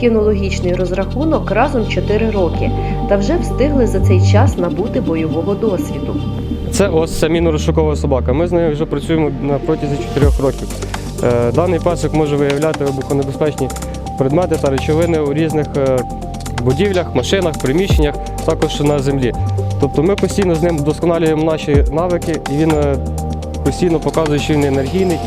кінологічний розрахунок разом 4 роки та вже встигли за цей час набути бойового досвіду. Це ось мінно-розшукова собака. Ми з нею вже працюємо на протязі 4 років. Е, Даний пасик може виявляти вибухонебезпечні предмети та речовини у різних е, будівлях, машинах, приміщеннях, також на землі. Тобто ми постійно з ним вдосконалюємо наші навики, і він е, постійно показує, що він енергійний.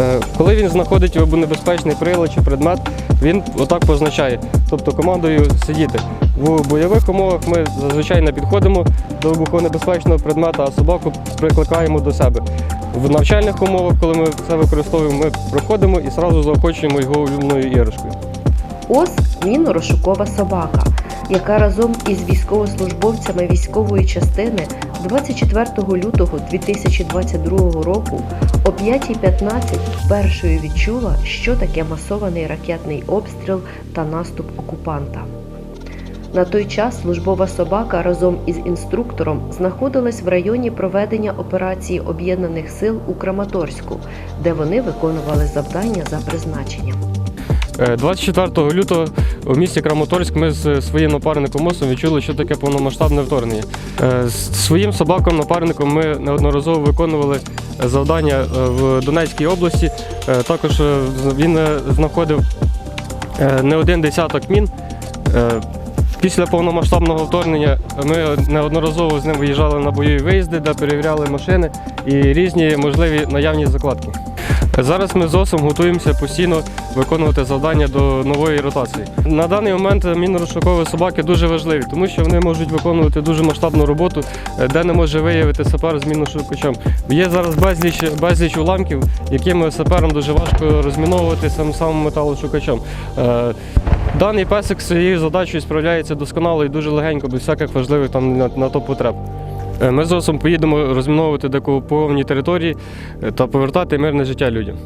Е, Коли він знаходить вибухонебезпечний прилад чи предмет, він отак позначає, тобто командою сидіти. В бойових умовах ми зазвичай не підходимо до вибухонебезпечного предмета, а собаку прикликаємо до себе. В навчальних умовах, коли ми це використовуємо, ми проходимо і одразу заохочуємо його улюбленою іграшкою. Ос мінно-розшукова собака, яка разом із військовослужбовцями військової частини 24 лютого 2022 року о 5.15 першою відчула, що таке масований ракетний обстріл та наступ окупанта. На той час службова собака разом із інструктором знаходилась в районі проведення операції Об'єднаних сил у Краматорську, де вони виконували завдання за призначенням. Е, 24 лютого у місті Краматорськ ми з своїм напарником Мосом відчули, що таке повномасштабне вторгнення. Е, З своїм собаком, напарником ми неодноразово виконували завдання е, в Донецькій області. Е, Також е, він е, знаходив е, не один десяток мін. Е, Після повномасштабного вторгнення ми неодноразово з ним виїжджали на бойові виїзди, де перевіряли машини і різні можливі наявні закладки. Зараз ми з ОСом готуємося постійно виконувати завдання до нової ротації. На даний момент мінно-розшукові собаки дуже важливі, тому що вони можуть виконувати дуже масштабну роботу, е, де не може виявити сапер з міношукачем. Є зараз безліч, безліч уламків, якими саперам дуже важко розміновувати сам самим металошукачем. Е, Даний песик своєю задачею справляється досконало і дуже легенько, без всяких важливих там на, на то потреб. Е, Ми з ОСом поїдемо розміновувати деокуповані території е, та повертати мирне життя людям.